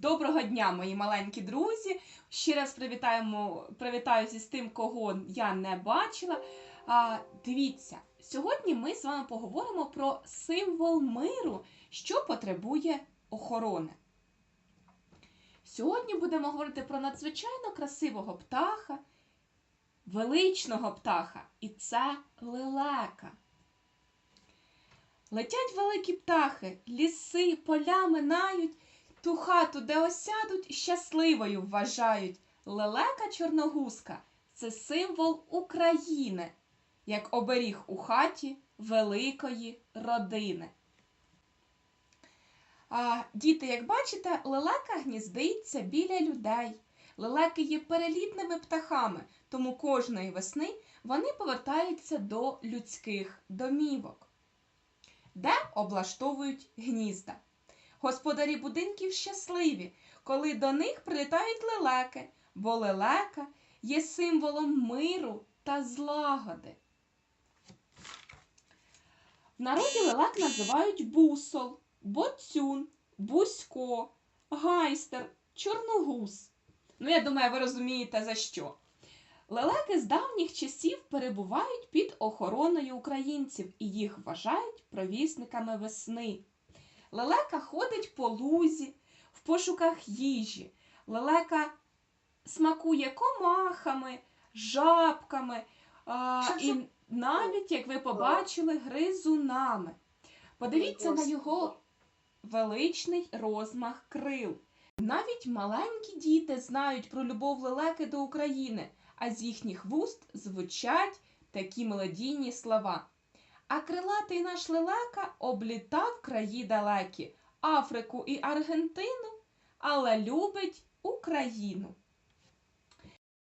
Доброго дня, мої маленькі друзі. Ще раз привітаємо, привітаюся з тим, кого я не бачила. А, дивіться, сьогодні ми з вами поговоримо про символ миру, що потребує охорони. Сьогодні будемо говорити про надзвичайно красивого птаха, величного птаха, і це лелека. Летять великі птахи, ліси, поля минають, ту хату, де осядуть, щасливою вважають. Лелека чорногузка це символ України, як оберіг у хаті великої родини. А, діти, як бачите, лелека гніздиться біля людей. Лелеки є перелітними птахами, тому кожної весни вони повертаються до людських домівок де облаштовують гнізда. Господарі будинків щасливі, коли до них прилітають лелеки, бо лелека є символом миру та злагоди. В народі лелек називають бусол, боцюн, бусько, гайстер, чорногуз. Ну, я думаю, ви розумієте за що. Лелеки з давніх часів перебувають під охороною українців і їх вважають провісниками весни. Лелека ходить по лузі в пошуках їжі. Лелека смакує комахами, жабками а, і навіть, як ви побачили, гризунами. Подивіться на його величний розмах крил. Навіть маленькі діти знають про любов лелеки до України а з їхніх вуст звучать такі мелодійні слова. А крилатий наш лелека облітав краї далекі, Африку і Аргентину, але любить Україну.